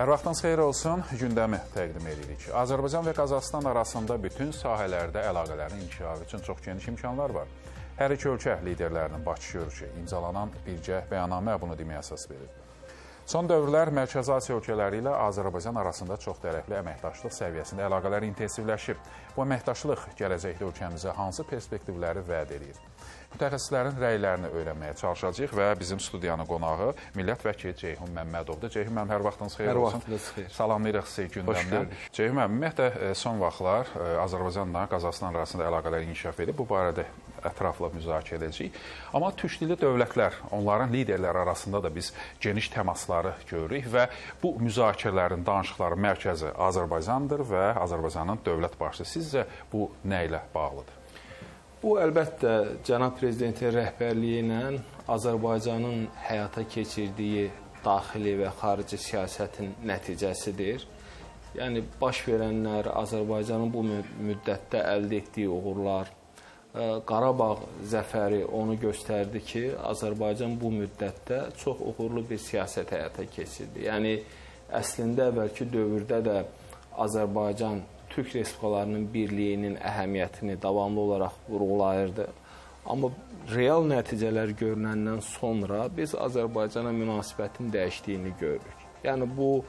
Hər vaxtınız xeyir olsun. Gündəmi təqdim edirik. Azərbaycan və Qazaxıstan arasında bütün sahələrdə əlaqələrin inkişafı üçün çox geniş imkanlar var. Hər iki ölkə liderlərinin Bakı görüşü imzalanan birgə bəyannamə bunu deməyə əsas verir. Son dövrlər Mərkəzi Asiya ölkələri ilə Azərbaycan arasında çox tərəfli əməkdaşlıq səviyyəsində əlaqələr intensivləşib. Bu əməkdaşlıq gələcəkdə ölkəmizə hansı perspektivləri vəd edir? Mütəxəssislərin rəylərini öyrənməyə çalışacağıq və bizim studiyanın qonağı millət vəkili Ceyhun Məmmədovdur. Ceyhun müəllim, hər vaxtınız xeyir hər olsun. Hər vaxtınız xeyir. Salamlayırıq sizi gündəmdən. Ceyhun müəllim, ümumiyyətlə son vaxtlar e, Azərbaycanla Qazaxıstan arasında əlaqələr inkişaf edib. Bu barədə ətraflı müzakirə edəcəyik. Amma türk dilli dövlətlər, onların liderləri arasında da biz geniş təmasları görürük və bu müzakirələrin, danışıqların mərkəzi Azərbaycandır və Azərbaycanın dövlət başçısı. Sizcə bu nə ilə bağlıdır? Bu əlbəttə cənab prezidentin rəhbərliyi ilə Azərbaycanın həyata keçirdiyi daxili və xarici siyasətin nəticəsidir. Yəni baş verənlər Azərbaycanın bu müddətdə əldə etdiyi uğurlar, Qarabağ zəfəri onu göstərdi ki, Azərbaycan bu müddətdə çox uğurlu bir siyasət həyata keçirdi. Yəni əslində əvvəlki dövrdə də Azərbaycan Türk respublikalarının birliyinin əhəmiyyətini davamlı olaraq vurğulayırdı. Amma real nəticələr görünəndən sonra biz Azərbaycana münasibətin dəyişdiyini görürük. Yəni bu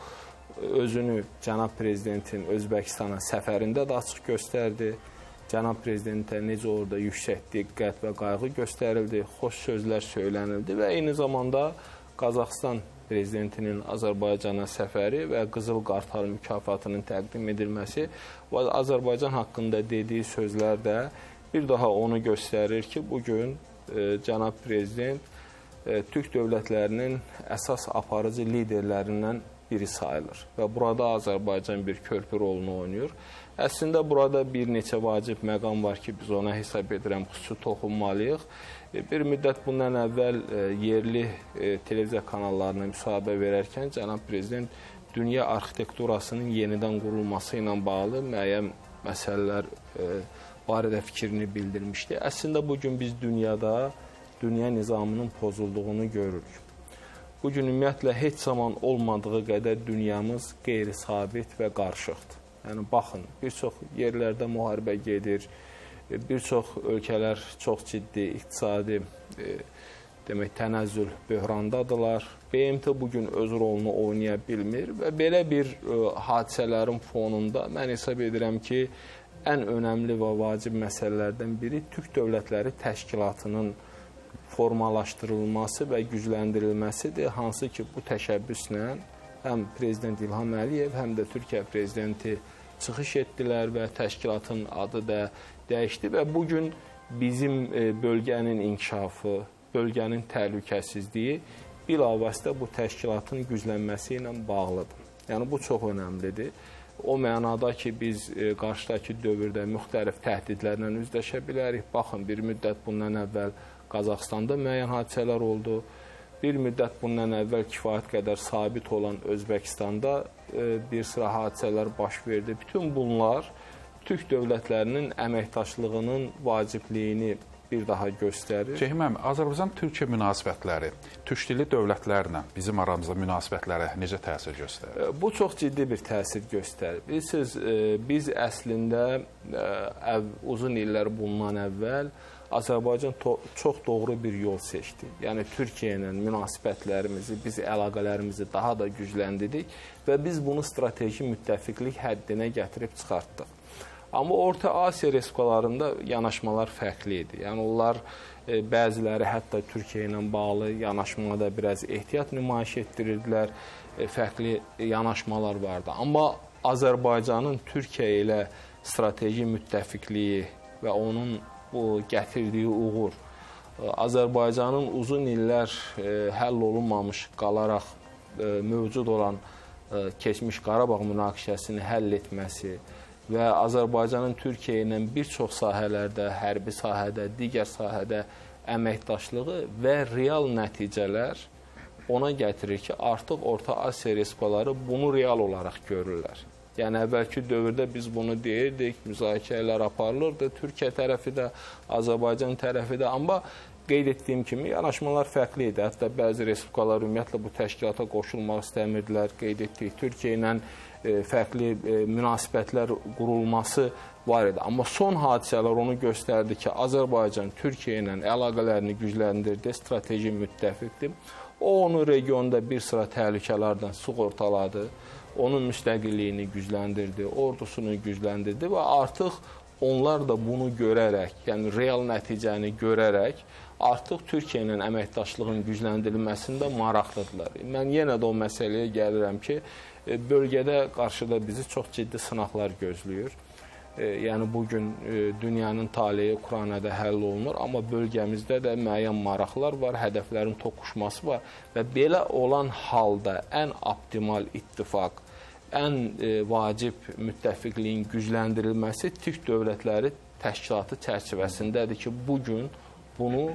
özünü cənab prezidentin Özbəkistana səfərində də açıq göstərdi. Cənab prezidentə necə orada yüksək diqqət və qayğı göstərildi, xoş sözlər söylənildi və eyni zamanda Qazaxıstan prezidentinin Azərbaycana səfəri və Qızıl Qartal mükafatının təqdim edilməsi və Azərbaycan haqqında dediyi sözlər də bir daha onu göstərir ki, bu gün e, cənab prezident e, türk dövlətlərinin əsas aparıcı liderlərindən biri sayılır və burada Azərbaycan bir körpü rolunu oynayır. Əslində burada bir neçə vacib məqam var ki, biz ona hesab edirəm xüsusi toxunmalıyıq. E, bir müddət bundan əvvəl e, yerli e, televiziya kanallarına müsahibə verərkən cənab prezident dünya arxitekturasının yenidən qurulması ilə bağlı müəyyən məsələlər barədə fikrini bildirmişdi. Əslində bu gün biz dünyada dünya nizamının pozulduğunu görürük. Bu gün ümumiyyətlə heç zaman olmadığı qədər dünyamız qeyri-sabit və qarışıqdır. Yəni baxın, bir çox yerlərdə müharibə gedir. Bir çox ölkələr çox ciddi iqtisadi e, demək tənəzzül böhrandadılar. BMT bu gün öz rolunu oynaya bilmir və belə bir e, hadisələrin fonunda mən hesab edirəm ki, ən önəmli və vacib məsələlərdən biri Türk Dövlətləri Təşkilatının formalaşdırılması və gücləndirilməsidir, hansı ki, bu təşəbbüslə həm prezident İlham Əliyev, həm də Türkiyə prezidenti çıxış etdilər və təşkilatın adı da dəyişdi və bu gün bizim e, bölgənin inkişafı, bölgənin təhlükəsizliyi bilavasitə bu təşkilatın güclənməsi ilə bağlıdır. Yəni bu çox önəmlidir. O mənada ki, biz e, qarşıdakı dövrdə müxtəlif təhdidlərlə üzləşə bilərik. Baxın, bir müddət bundan əvvəl Qazaxstanda müəyyən hadisələr oldu. Bir müddət bundan əvvəl kifayət qədər sabit olan Özbəkistanda e, bir sıra hadisələr baş verdi. Bütün bunlar türk dövlətlərinin əməkdaşlığının vacibliyini bir daha göstərir. Cehməm, Azərbaycan-Türkiyə münasibətləri türk dilli dövlətlərlə bizim aramızda münasibətlərə necə təsir göstərir? E, bu çox ciddi bir təsir göstərir. Bilirsiniz, e, biz əslində uzun illər bundan əvvəl Azərbaycan çox doğru bir yol seçdi. Yəni Türkiyə ilə münasibətlərimizi, biz əlaqələrimizi daha da gücləndirdik və biz bunu strateji müttəfiqlik həddinə gətirib çıxartdıq. Amma Orta Asiya respublikalarında yanaşmalar fərqli idi. Yəni onlar e, bəziləri hətta Türkiyə ilə bağlı yanaşmada biraz ehtiyat nümayiş etdirirdilər. E, fərqli yanaşmalar vardı. Amma Azərbaycanın Türkiyə ilə strateji müttəfiqliyi və onun bu gətirdiyi uğur Azərbaycanın uzun illər e, həll olunmamış qalaraq e, mövcud olan e, keçmiş Qarabağ münaqişəsini həll etməsi və Azərbaycanın Türkiyə ilə bir çox sahələrdə, hərbi sahədə, digər sahədə əməkdaşlığı və real nəticələr ona gətirir ki, artıq Orta Asiya respublikaları bunu real olaraq görürlər. Yəni əvvəlki dövrdə biz bunu deyirdik, müzakirələr aparılırdı, Türkiyə tərəfi də, Azərbaycan tərəfi də, amma qeyd etdiyim kimi yanaşmalar fərqli idi. Hətta bəzi respublikalar ümumiyyətlə bu təşkilata qoşulmaq istəmirdilər. Qeyd etdik Türkiyə ilə e, fərqli e, münasibətlər qurulması var idi. Amma son hadisələr onu göstərdi ki, Azərbaycan Türkiyə ilə əlaqələrini gücləndirdi, strateji müttəfiqdir. O onu regionda bir sıra təhlükələrdən sığortaladı. Onun müstəqilliyini gücləndirdi, ordusunu gücləndirdi və artıq onlar da bunu görərək, yəni real nəticəni görərək artıq Türkiyə ilə əməkdaşlığın gücləndirilməsində maraqlıdırlar. Mən yenə də o məsələyə gəlirəm ki, e, bölgədə qarşıda bizi çox ciddi sınaqlar gözləyir. E, yəni bu gün e, dünyanın taleyi Ukraynada həll olunur, amma bölgəmizdə də müəyyən maraqlar var, hədəflərin toqquşması var və belə olan halda ən optimal ittifaq ən vacib müttəfiqliyin gücləndirilməsi Türk dövlətləri təşkilatı çərçivəsindədir ki, bu gün bunu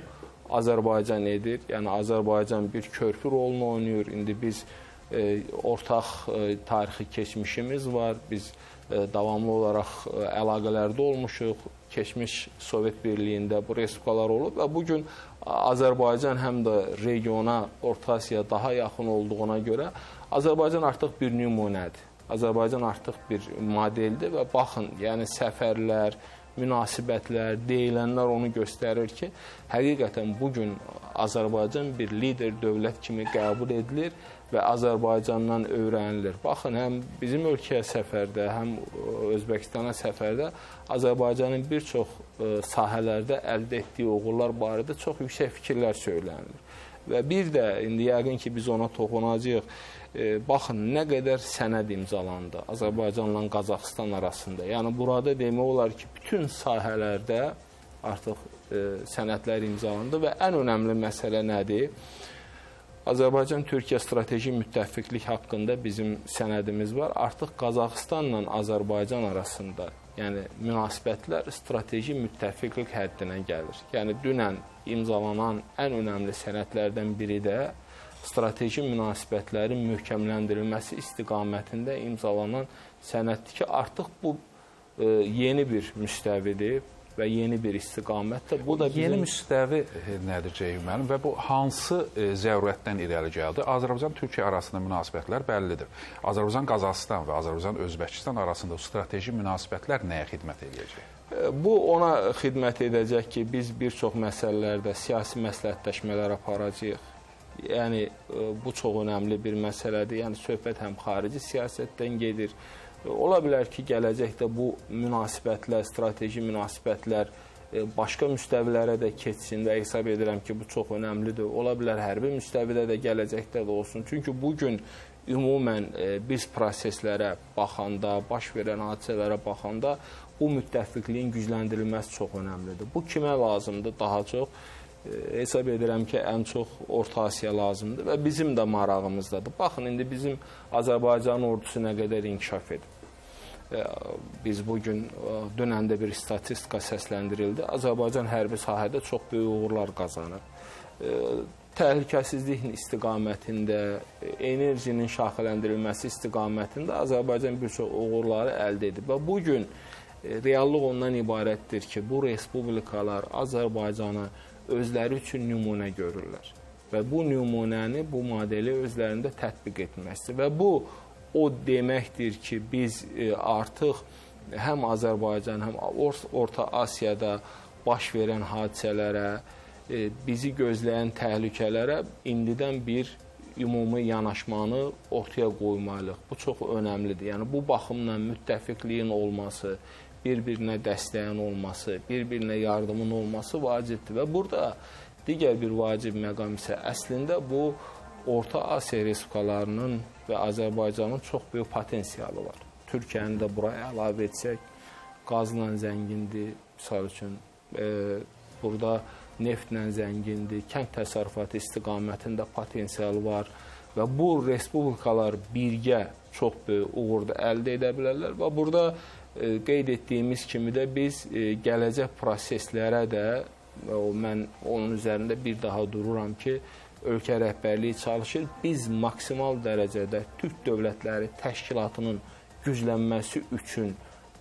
Azərbaycan edir. Yəni Azərbaycan bir körpü rolunu oynayır. İndi biz e, ortaq e, tarixi keçmişimiz var. Biz e, davamlı olaraq e, əlaqələrdə olmuşuq. Keçmiş Sovet Birliyində bu respublikalar olub və bu gün Azərbaycan həm də regiona, Orta Asiyaya daha yaxın olduğuna görə Azərbaycan artıq bir nümunədir. Azərbaycan artıq bir modeldir və baxın, yəni səfərlər, münasibətlər, deyilənlər onu göstərir ki, həqiqətən bu gün Azərbaycan bir lider dövlət kimi qəbul edilir və Azərbaycandan öyrənilir. Baxın, həm bizim ölkəyə səfərdə, həm Özbəkistana səfərdə Azərbaycanın bir çox ə, sahələrdə əldə etdiyi uğurlar barədə çox yüksək fikirlər söylənilir. Və bir də indi yəqin ki, biz ona toxunacağıq. E, baxın nə qədər sənəd imzalandı Azərbaycanla Qazaxıstan arasında. Yəni burada demək olar ki, bütün sahələrdə artıq e, sənədlər imzalandı və ən önəmli məsələ nədir? Azərbaycan-Türkiyə strateji müttəfiqlik haqqında bizim sənədimiz var. Artıq Qazaxıstanla Azərbaycan arasında, yəni münasibətlər strateji müttəfiqlik həddinə gəlir. Yəni dünən imzalanan ən önəmli sənədlərdən biri də strateji münasibətlərin möhkəmləndirilməsi istiqamətində imzalanan sənəddir ki, artıq bu e, yeni bir müstəvidir və yeni bir istiqamətdir. Bu da bizim yeni müstəvi e, nədir Ceyhun müəllim və bu hansı e, zərurətdən irəli gəldi? Azərbaycan-Türkiyə arasında münasibətlər bəllidir. Azərbaycan-Qazaxıstan və Azərbaycan-Özbəkistan arasında strateji münasibətlər nəyə xidmət edəcək? E, bu ona xidmət edəcək ki, biz bir çox məsələlərdə siyasi məsləhətləşmələr aparacağıq Yəni bu çox önəmli bir məsələdir. Yəni söhbət həm xarici siyasətdən gedir. E, ola bilər ki, gələcəkdə bu münasibətlər, strateji münasibətlər e, başqa müstəvilərə də keçsin və hesab edirəm ki, bu çox önəmlidir. Ola bilər hərbi müstəvidə də gələcəkdə də olsun. Çünki bu gün ümumən biz proseslərə baxanda, baş verən hadisələrə baxanda bu müttəfiqliyin gücləndirilməsi çox önəmlidir. Bu kimə lazımdır daha çox? hesab edirəm ki, ən çox Orta Asiya lazımdır və bizim də marağımızdadır. Baxın, indi bizim Azərbaycan ordusu nə qədər inkişaf edib. Biz bu gün dünən də bir statistika səsləndirildi. Azərbaycan hərbi sahədə çox böyük uğurlar qazanır. Təhlükəsizlik istiqamətində, enerjinin şaxələndirilməsi istiqamətində Azərbaycan bir çox uğurları əldə edib və bu gün reallıq ondan ibarətdir ki, bu respublikalar Azərbaycanı özləri üçün nümunə görürlər. Və bu nümunəni, bu modeli özlərində tətbiq etməsidir. Və bu o deməkdir ki, biz e, artıq həm Azərbaycan, həm Orta Asiyada baş verən hadisələrə, e, bizi gözləyən təhlükələrə indidən bir ümumi yanaşmanı ortaya qoymalıyıq. Bu çox önəmlidir. Yəni bu baxımla müttəfiqliyin olması, bir-birinə dəstəyin olması, bir-birinə yardımın olması vacibdir və burada digər bir vacib məqam isə əslində bu Orta Asiya respublikalarının və Azərbaycanın çox böyük potensialı var. Türkiyəni də buraya əlavə etsək, qazla zəngindir, misal üçün e, burada neftlə zəngindir, kənd təsərrüfatı istiqamətində potensial var və bu respublikalar birgə çox böyük uğur əldə edə bilərlər və burada qeyd etdiyimiz kimi də biz e, gələcək proseslərə də o mən onun üzərində bir daha dururam ki, ölkə rəhbərliyi çalışır. Biz maksimal dərəcədə Türk dövlətləri təşkilatının güclənməsi üçün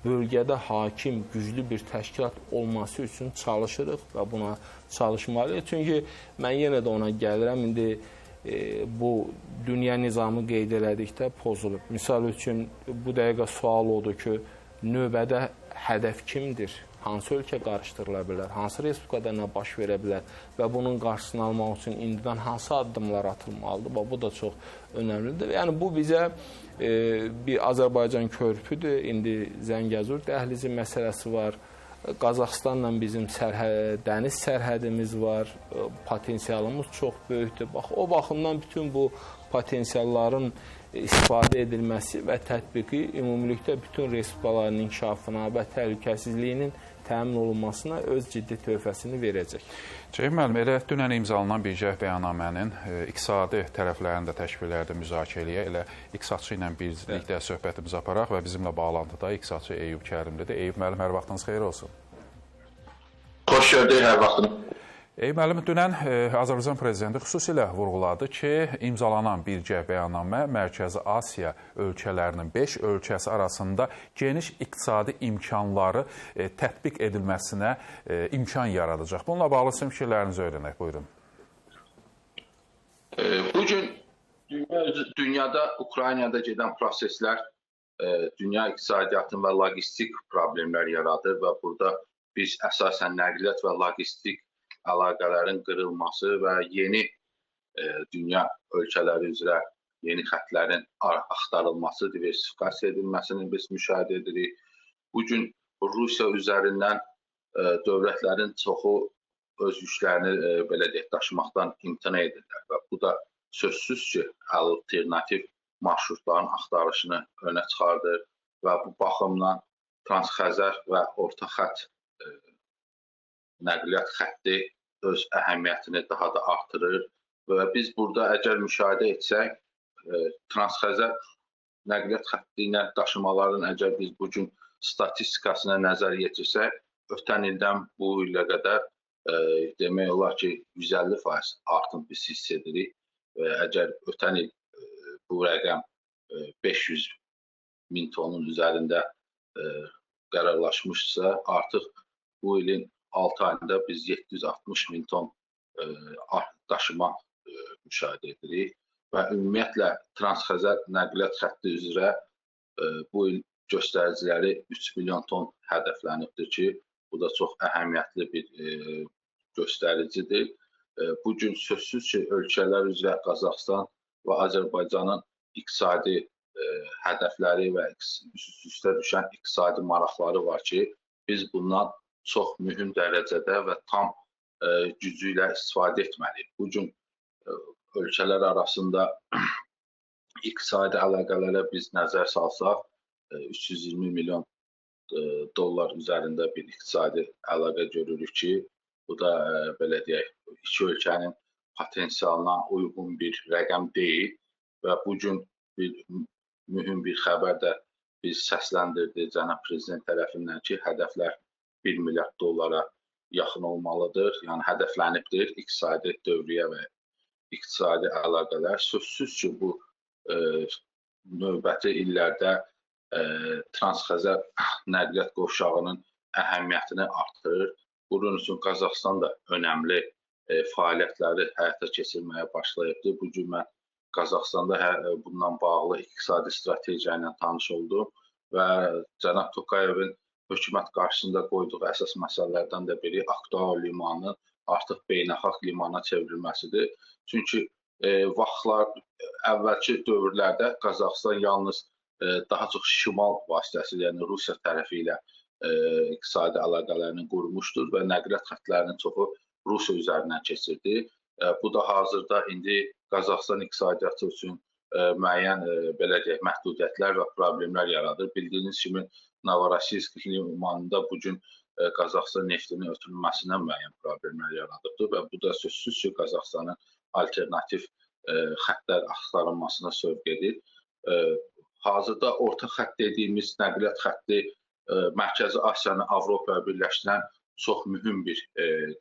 bölgədə hakim, güclü bir təşkilat olması üçün çalışırıq və buna çalışmalıyıq. Çünki mən yenə də ona gəlirəm. İndi e, bu dünya nizamı qeyd elədikdə pozulub. Misal üçün bu dəqiqə sual odur ki, növbədə hədəf kimdir? Hansı ölkə qarışdırıla bilər, hansı respublikada nə baş verə bilər və bunun qarşısını almaq üçün indidən hansı addımlar atılmalıdır? Və bu da çox önəmlidir. Yəni bu bizə e, bir Azərbaycan körpüdür. İndi Zəngəzur dəhlizi məsələsi var. Qazaxıstanla bizim sərhəd, dəniz sərhədimiz var. E, potensialımız çox böyükdür. Bax o baxımdan bütün bu potensialların istifadə edilməsi və tətbiqi ümumilikdə bütün respublikaların inkişafına və təhlükəsizliyinin təmin olunmasına öz ciddi töhfəsini verəcək. Ceyhun müəllim, elə dünən imzalanan birgə bəyannamənin e, iqtisadi tərəflərini də təşkillərdə müzakirə eləyə, elə iqtisadçı ilə birlikdə söhbətimizi aparaq və bizimlə bağlantıda iqtisadçı Eyüp Kərimlidir. Eyüp müəllim, hər vaxtınız xeyir olsun. Xoş gördük hər vaxtınız. Müəllim, dünən e, Azərbaycan prezidenti xüsusilə vurğuladı ki, imzalanan birgə bəyannamə Mərkəzi Asiya ölkələrinin 5 ölkəsi arasında geniş iqtisadi imkanları e, tətbiq edilməsinə e, imkan yaradacaq. Bununla bağlı sizin fikirlərinizi öyrənək. Buyurun. Bu gün dünya, dünyada Ukraynada gedən proseslər dünya iqtisadiyyatının və logistik problemlər yaradır və burada biz əsasən nəqliyyat və logistik əlaqələrin qırılması və yeni e, dünya ölkələri üzrə yeni xəttlərin axtarılması, diversifikasiya edilməsini biz müşahidə edirik. Bu gün Rusiya üzərindən e, dövlətlərin çoxu öz yüklərini e, belə deyək daşımaqdan imtina edirlər və bu da sözsüz ki, alternativ marşrutların axtarışını önə çıxardır və bu baxımdan Transxəzər və Orta Xətt e, nəqliyyat xətti öz əhəmiyyətini daha da artırır. Və biz burada əgər müşahidə etsək, e, Transxəzər nəqliyyat xətti ilə daşımaların əgər biz bu gün statistikasına nəzər yetirsək, ötən ildən bu ilə qədər e, demək olar ki, 150% artım biz hiss edirik. Və əgər ötən il e, bu rəqəm 500 min tonun üzərində qərarlaşmışsa, artıq bu ilin 6 ayında biz 760 min ton e, daşıma e, müşahidə edirik və ümumiyyətlə Transxəzər nəqliyyat xətti üzrə e, bu il göstəriciləri 3 milyon ton hədəflənibdir ki, bu da çox əhəmiyyətli bir e, göstəricidir. E, bu gün sözsüz ki, ölkələr üzrə Qazaxstan və Azərbaycanın iqtisadi e, hədəfləri və üst-üstə düşən iqtisadi maraqları var ki, biz bundan çox mühüm dərəcədə və tam e, gücü ilə istifadə etməliyik. Bu gün e, ölkələr arasında iqtisadi əlaqələrə biz nəzər salsaq, ə, e, 320 milyon dollar üzərində bir iqtisadi əlaqə görürük ki, bu da belə deyək, iki ölkənin potensialına uyğun bir rəqəm deyil və bu gün bir mühüm bir xəbər də biz səsləndirdi cənab prezident tərəfindən ki, hədəflər 1 milyard dollara yaxın olmalıdır. Yəni hədəflənibdir iqtisadi dövriyyə və iqtisadi əlaqələr. Sözsüz ki, bu e, növbəti illərdə e, Transxəzər nəqliyyat qovşağının əhəmiyyətini artırır. Bunun üçün Qazaxstan da önəmli e, fəaliyyətləri həyata keçirməyə başlayıbdır. Bu gün mən Qazaxstanda hə, bundan bağlı iqtisadi strategiya ilə tanış oldum və cənab Tokayevin hökumət qarşısında qoyduğu əsas məsələlərdən də biri Aktau limanı artıq beynəlxalq limana çevrilməsidir. Çünki e, vaxtlar əvvəlki dövrlərdə Qazaxstan yalnız e, daha çox şimal vasitəsilə, yəni Rusiya tərəfi ilə e, iqtisadi əlaqələrini qurmuşdur və nəqliyyat xəttlərinin çoxu Rusiya üzərindən keçirdi. E, bu da hazırda indi Qazaxstan iqtisadiyyatı üçün e, müəyyən e, belə deyək məhdudiyyətlər və problemlər yaradır. Bildiyiniz kimi Novorossiysk limanında bu gün e, Qazaxstan neftinin ötürülməsinə müəyyən problemlər yaradıbdır və bu da sözsüz ki, Qazaxstanın alternativ e, xəttlər axtarılmasına sövq edir. E, hazırda orta xətt dediyimiz nəqliyyat xətti Mərkəzi Asiyanı Avropaya birləşdirən çox mühüm bir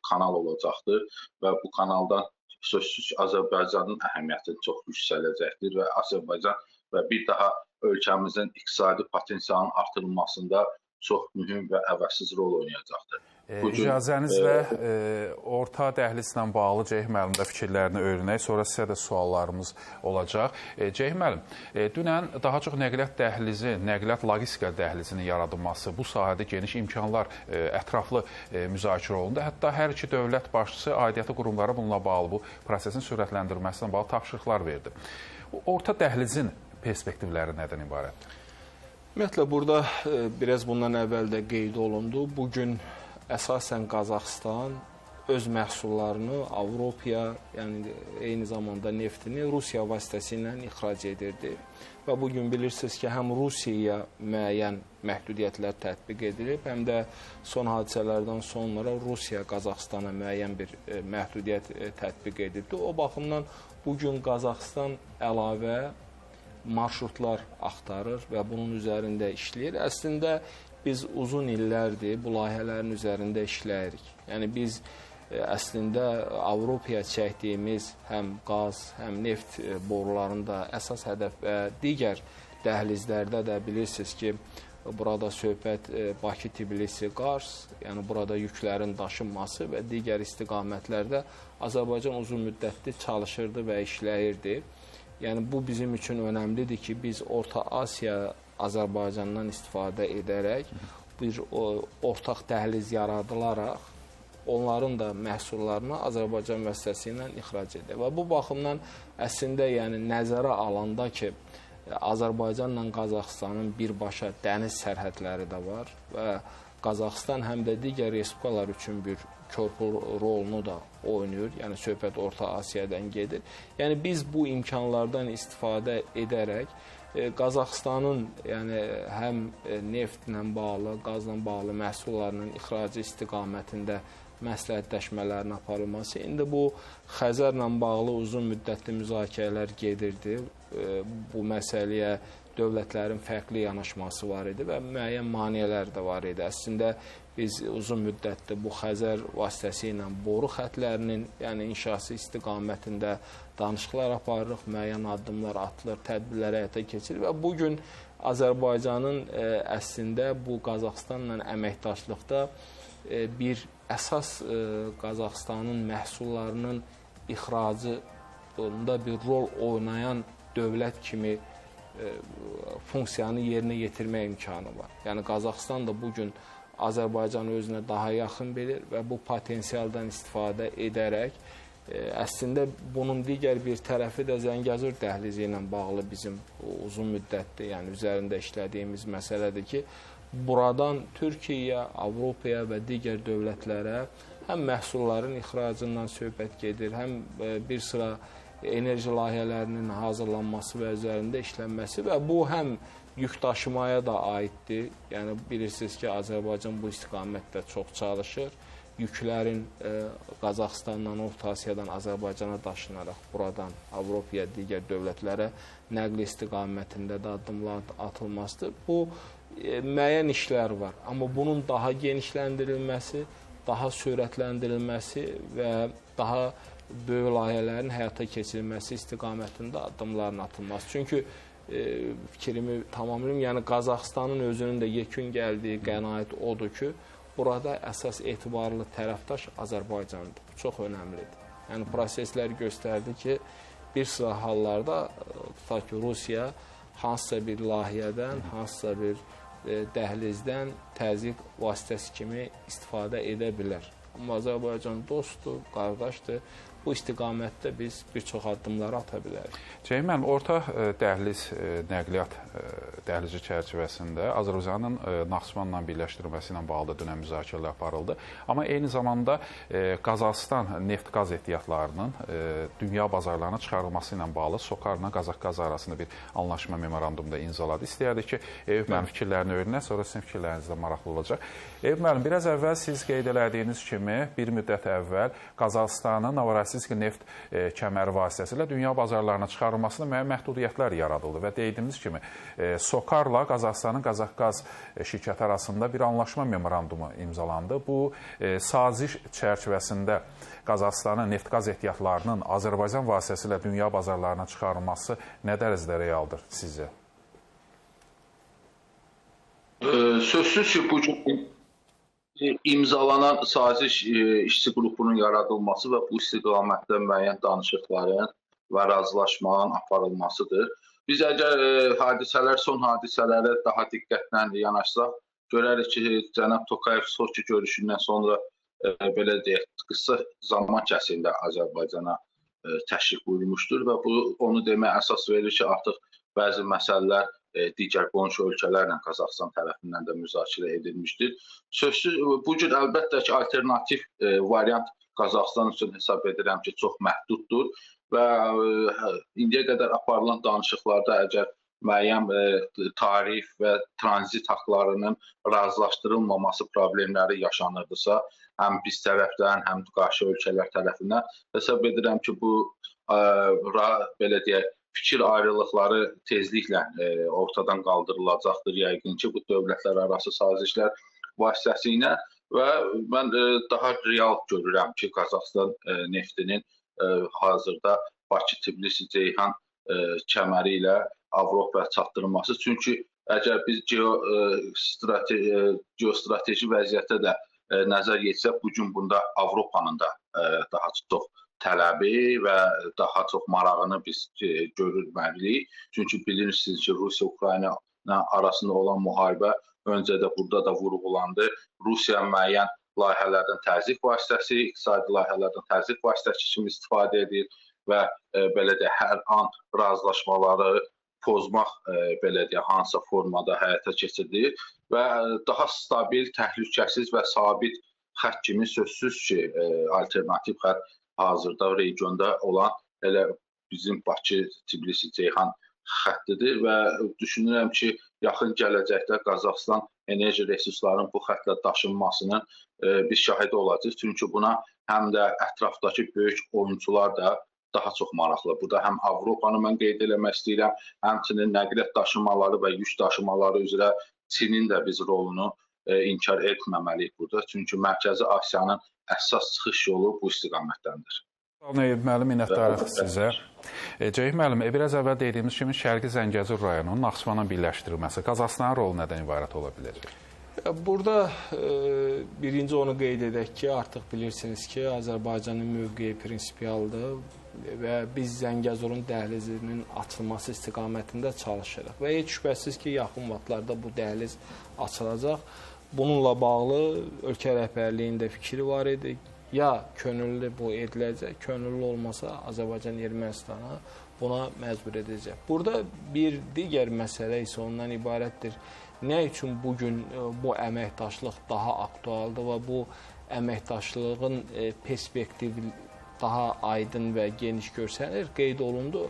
kanal olacaqdır və bu kanaldan sözsüz Azərbaycanın əhəmiyyəti çox yüksələcəkdir və Azərbaycan və bir daha ölkəmizin iqtisadi potensialının artırılmasında çox mühüm və əvəzsiz rol oynayacaqdır. E, Bu gün, İcazənizlə e, orta dəhlizlə bağlı Ceyh müəllim də fikirlərini öyrənək, sonra sizə də suallarımız olacaq. E, Ceyh müəllim, e, dünən daha çox nəqliyyat dəhlizi, nəqliyyat logistika dəhlizinin yaradılması, bu sahədə geniş imkanlar e, ətraflı e, müzakirə olundu. Hətta hər iki dövlət başçısı aidiyyatı qurumlara bununla bağlı bu prosesin sürətləndirilməsinə bağlı tapşırıqlar verdi. Orta dəhlizin perspektivləri nədən ibarətdir? Ümumiyyətlə burada e, biraz bundan əvvəl də qeyd olundu. Bu gün əsasən Qazaxstan öz məhsullarını Avropaya, yəni eyni zamanda neftini Rusiya vasitəsilə ixrac edirdi. Və bu gün bilirsiniz ki, həm Rusiyaya müəyyən məhdudiyyətlər tətbiq edilib, həm də son hadisələrdən sonra Rusiya Qazaxstana müəyyən bir e, məhdudiyyət e, tətbiq edibdi. O baxımdan bu gün Qazaxstan əlavə marşrutlar axtarır və bunun üzərində işləyir. Əslində biz uzun illərdir bu layihələrin üzərində işləyirik. Yəni biz ə, əslində Avropaya çəkdiyimiz həm qaz, həm neft ə, borularında əsas hədəf və digər dəhlizlərdə də bilirsiniz ki, burada söhbət ə, Bakı, Tbilisi, Qars, yəni burada yüklərin daşınması və digər istiqamətlərdə Azərbaycan uzun müddətli çalışırdı və işləyirdi. Yəni bu bizim üçün önəmlidir ki, biz Orta Asiya Azərbaycandan istifadə edərək bir o, ortaq dəhliz yaradılaraq onların da məhsullarını Azərbaycan vasitəsilə ixrac edir. Və bu baxımdan əslində yəni nəzərə alanda ki, Azərbaycanla Qazaxıstanın birbaşa dəniz sərhədləri də var və Qazaxıstan həm də digər respublikalar üçün bir körpü rolunu da oynayır. Yəni söhbət Orta Asiyadan gedir. Yəni biz bu imkanlardan istifadə edərək e, Qazaxıstanın yəni həm e, neftlə bağlı, qazla bağlı məhsullarının ixracı istiqamətində məsləhətləşmələrin aparılması. İndi bu Xəzərlə bağlı uzun müddətli müzakirələr gedirdi. E, bu məsələyə dövlətlərin fərqli yanaşması var idi və müəyyən maneələr də var idi. Əslində biz uzun müddətdir bu Xəzər vasitəsilə boru xətlərinin, yəni inşası istiqamətində danışıqlar aparırıq, müəyyən addımlar atılır, tədbirlər həyata keçirilir və bu gün Azərbaycanın ə, əslində bu Qazaxıstanla əməkdaşlıqda ə, bir əsas ə, Qazaxıstanın məhsullarının ixracında bir rol oynayan dövlət kimi funksiyanı yerinə yetirmək imkanı var. Yəni Qazaxıstan da bu gün Azərbaycanı özünə daha yaxın bilir və bu potensialdan istifadə edərək ə, əslində bunun digər bir tərəfi də Zəngəzur dəhlizi ilə bağlı bizim uzun müddətli, yəni üzərində işlədiyimiz məsələdir ki, buradan Türkiyəyə, Avropaya və digər dövlətlərə həm məhsulların ixracından söhbət gedir, həm ə, bir sıra enerji layihələrinin hazırlanması və üzərində işlənməsi və bu həm yük daşımaya da aiddir. Yəni bilirsiniz ki, Azərbaycan bu istiqamətdə çox çalışır. Yüklərin e, Qazaxıstandan, Orta Asiyadan Azərbaycana daşınaraq buradan Avropaya, digər dövlətlərə nəqli istiqamətində də addımlar atılmasıdır. Bu e, müəyyən işlər var, amma bunun daha genişləndirilməsi, daha sürətləndirilməsi və daha böyük layihələrin həyata keçirilməsi istiqamətində addımların atılması. Çünki e, fikrimi tamamlayım. Yəni Qazaxıstanın özünün də yekun gəldiyi qənaət odur ki, burada əsas etibarlı tərəfdaş Azərbaycandır. Bu çox önəmlidir. Yəni proseslər göstərdi ki, bir sıra hallarda tutaq ki, Rusiya hansısa bir layihədən, hansısa bir e, dəhlizdən təzyiq vasitəsi kimi istifadə edə bilər. Amma Azərbaycan dostdur, qardaşdır bu istiqamətdə biz bir çox addımlar ata bilərik. Ceyhun müəllim, orta ə, dəhliz ə, nəqliyyat ə, dəhlizi çərçivəsində Azərbaycanın Naxçıvanla birləşdirilməsi ilə bağlı dünən müzakirələr aparıldı. Amma eyni zamanda ə, Qazaxstan neft-qaz ehtiyatlarının dünya bazarlarına çıxarılması ilə bağlı Sokarla Qazax-Qaz arasında bir anlaşma memorandumda imzaladı. İstəyərdik ki, Eyüp müəllim fikirlərini öyrənək, sonra sizin fikirləriniz də maraqlı olacaq. Eyüp müəllim, biraz əvvəl siz qeyd elədiyiniz kimi bir müddət əvvəl Qazaxıstanın Novorosiysk Novorosiysk neft e, kəməri vasitəsilə dünya bazarlarına çıxarılmasında müəyyən məhdudiyyətlər yaradıldı və dediyimiz kimi e, Sokarla Qazaxıstanın Qazaxqaz e, şirkəti arasında bir anlaşma memorandumu imzalandı. Bu e, saziş çərçivəsində Qazaxıstanın neft-qaz ehtiyatlarının Azərbaycan vasitəsilə dünya bazarlarına çıxarılması nə dərəcədə realdır sizcə? Ee, Sözsüz ki, bu e, imzalanan saziş e, işçi qrupunun yaradılması və bu istiqamətdə müəyyən danışıqların və razılaşmaların aparılmasıdır. Biz əgər e, hadisələr, son hadisələrə daha diqqətlə yanaşsaq, görərik ki, cənab Tokayev Soçi görüşündən sonra e, belə deyək, qısa zaman kəsiyində Azərbaycana e, təşrif buyurmuşdur və bu onu deməyə əsas verir ki, artıq bəzi məsələlər digər qonşu ölkələrlə Qazaxıstan tərəfindən də müzakirə edilmişdir. Sözsüz bu gün əlbəttə ki, alternativ e, variant Qazaxıstan üçün hesab edirəm ki, çox məhduddur və e, indiyə qədər aparılan danışıqlarda əgər müəyyən e, tarif və tranzit haqqlarının razılaşdırılmaması problemləri yaşanırdısa, həm biz tərəfdən, həm qarşı ölkələr tərəfindən hesab edirəm ki, bu ə, belə deyək, fikir ayrılıqları tezliklə e, ortadan qaldırılacaqdır yəqin ki, bu dövlətlər arası sazişlər vasitəsilə və mən e, daha real görürəm ki, Qazaxstan e, neftinin e, hazırda Bakı, Tbilisi, Ceyhan e, kəməri ilə Avropaya çatdırılması. Çünki əgər biz geo e, strateji e, geostrateji vəziyyətə də e, nəzər yetsək, bu gün bunda Avropanın da e, daha çox tələbi və daha çox marağını biz e, görülməliyik. Çünki bilirsiniz ki, Rusiya Ukrayna arasında olan müharibə öncə də burada da vurğulandı. Rusiya müəyyən layihələrdən təzyiq vasitəsi, iqtisadi layihələrdən təzyiq vasitəsi kimi istifadə edir və e, belə də hər an razılaşmaları pozmaq e, belə deyə hansısa formada həyata keçirilir və daha stabil, təhlükəsiz və sabit xətt kimi sözsüz ki, e, alternativ xətt hazırda regionda olan elə bizim Bakı, Tbilisi, Ceyhan xəttidir və düşünürəm ki, yaxın gələcəkdə Qazaxstan enerji resurslarının bu xəttlə daşınmasının e, biz şahidi olacağıq. Çünki buna həm də ətrafdakı böyük oyunçular da daha çox maraqlı. Burada həm Avropanı mən qeyd eləmək istəyirəm, həmçinin nəqliyyat daşımaları və yük daşımaları üzrə Çinin də biz rolunu inkar etməməliyik burada. Çünki Mərkəzi Asiyanın əsas çıxış yolu bu istiqamətdəndir. Nəyib müəllim, minnətdarıq sizə. E, Ceyh müəllim, e, biraz əvvəl dediyimiz kimi Şərqi Zəngəzur rayonunun Naxçıvana birləşdirilməsi Qazaxıstanın rolu nədən ibarət ola biləcək? Burada e, birinci onu qeyd edək ki, artıq bilirsiniz ki, Azərbaycanın mövqeyi prinsipialdır və biz Zəngəzurun dəhlizinin açılması istiqamətində çalışırıq və heç şübhəsiz ki, yaxın vaxtlarda bu dəhliz açılacaq. Bununla bağlı ölkə rəhbərliyində fikri var idi. Ya könüllü bu ediləcək, könüllü olmasa Azərbaycan Ermənistana buna məcbur edəcək. Burada bir digər məsələ isə ondan ibarətdir. Nə üçün bu gün e, bu əməkdaşlıq daha aktualdır və bu əməkdaşlığın e, perspektivi daha aydın və geniş görsənir, qeyd olundu.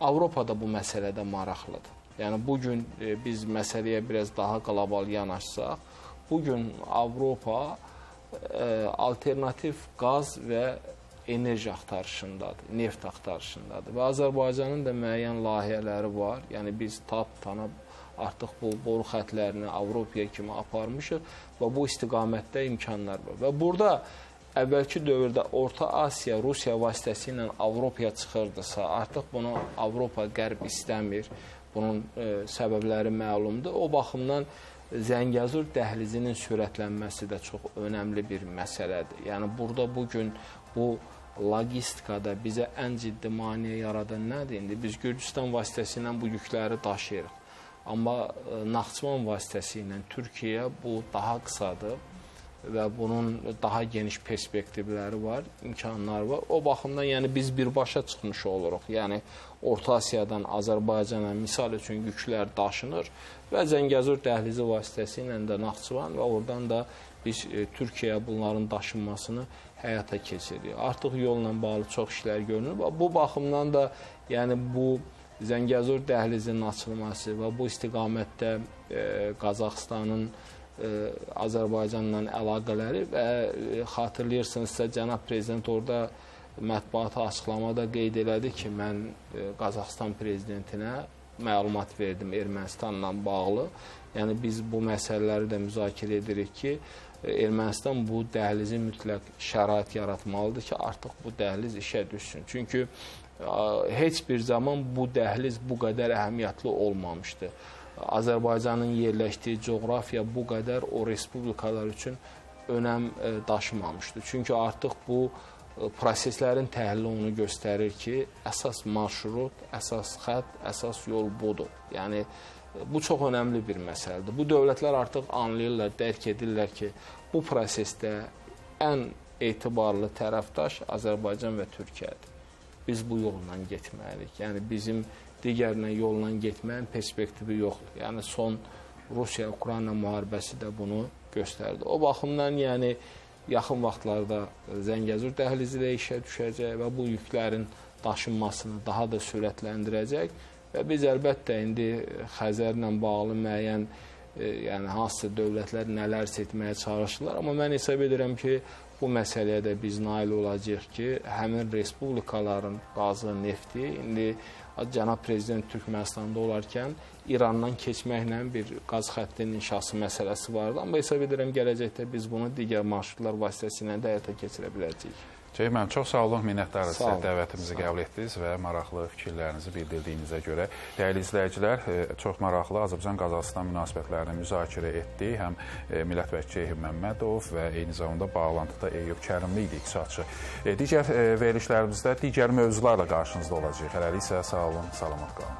Avropada bu məsələdə maraqlıdır. Yəni bu gün e, biz məsələyə biraz daha qlobal yanaşsaq, bu gün Avropa e, alternativ qaz və enerji axtarışındadır, neft axtarışındadır. Və Azərbaycanın da müəyyən layihələri var. Yəni biz tap tanıb artıq bu boru xətlərini Avropaya kimi aparmışıq və bu istiqamətdə imkanlar var. Və burada əvvəlki dövrdə Orta Asiya Rusiya vasitəsilə Avropaya çıxırdısa, artıq bunu Avropa qərb istəmir. Bunun e, səbəbləri məlumdur. O baxımdan Zəngəzur dəhlizinin sürətlənməsi də çox önəmli bir məsələdir. Yəni burada bu gün bu logistikada bizə ən ciddi maneə yaradan nədir? İndi biz Gürcüstan vasitəsilə bu yükləri daşıyırıq. Amma e, Naxçıvan vasitəsilə Türkiyəyə bu daha qısadır və bunun daha geniş perspektivləri var, imkanlar var. O baxımdan yəni biz birbaşa çıxmış oluruq. Yəni Orta Asiyadan Azərbaycana misal üçün yüklər daşınır və Zəngəzur dəhlizi vasitəsilə də Naxçıvan və oradan da biz e, Türkiyəyə bunların daşınmasını həyata keçiririk. Artıq yolla bağlı çox işlər görünür bu baxımdan da yəni bu Zəngəzur dəhlizinin açılması və bu istiqamətdə e, Qazaxıstanın e, Azərbaycanla əlaqələri və e, xatırlayırsınızsa cənab prezident orada mətbuata açıqlamada qeyd elədi ki, mən e, Qazaxstan prezidentinə məlumat verdim Ermənistanla bağlı. Yəni biz bu məsələləri də müzakirə edirik ki, e, Ermənistan bu dəhlizi mütləq şərait yaratmalıdır ki, artıq bu dəhliz işə düşsün. Çünki heç bir zaman bu dəhliz bu qədər əhəmiyyətli olmamışdı. Azərbaycanın yerləşdiyi coğrafiya bu qədər o respublikalar üçün önəm e, daşımamışdı. Çünki artıq bu e, proseslərin təhlili onu göstərir ki, əsas marşrut, əsas xətt, əsas yol budur. Yəni e, bu çox önəmli bir məsələdir. Bu dövlətlər artıq anlayırlar, dərk edirlər ki, bu prosesdə ən etibarlı tərəfdaş Azərbaycan və Türkiyədir. Biz bu yolla getməliyik. Yəni bizim digərinə yolla getməyin perspektivi yoxdur. Yəni son Rusiya-Ukrayna müharibəsi də bunu göstərdi. O baxımdan yəni yaxın vaxtlarda Zəngəzur dəhlizi də işə düşəcək və bu yüklərin daşınmasını daha da sürətləndirəcək və biz əlbəttə indi Xəzərlə bağlı müəyyən e, yəni hansısa dövlətlər nələrsə etməyə çalışırlar, amma mən hesab edirəm ki, bu məsələyə də biz nail olacağıq ki, həmin respublikaların qazı, nefti indi cənab prezident Türkmənistanda olarkən İrandan keçməklə bir qaz xəttinin inşası məsələsi vardı, amma hesab edirəm gələcəkdə biz bunu digər marşrutlar vasitəsilə də həyata keçirə biləcəyik. Ceyhun müəllim, çox sağ olun, minnətdarıq sizə dəvətimizi qəbul etdiniz və maraqlı fikirlərinizi bildirdiyinizə görə. Dəyərli izləyicilər, e, çox maraqlı Azərbaycan-Qazaxıstan münasibətlərini müzakirə etdik. Həm e, millət vəkili Ceyhun Məmmədov və eyni zamanda bağlantıda Eyüp Kərimli idi iqtisadçı. E, Digər e, verilişlərimizdə digər mövzularla qarşınızda olacağıq. Hələlik isə sağ olun, salamat qalın.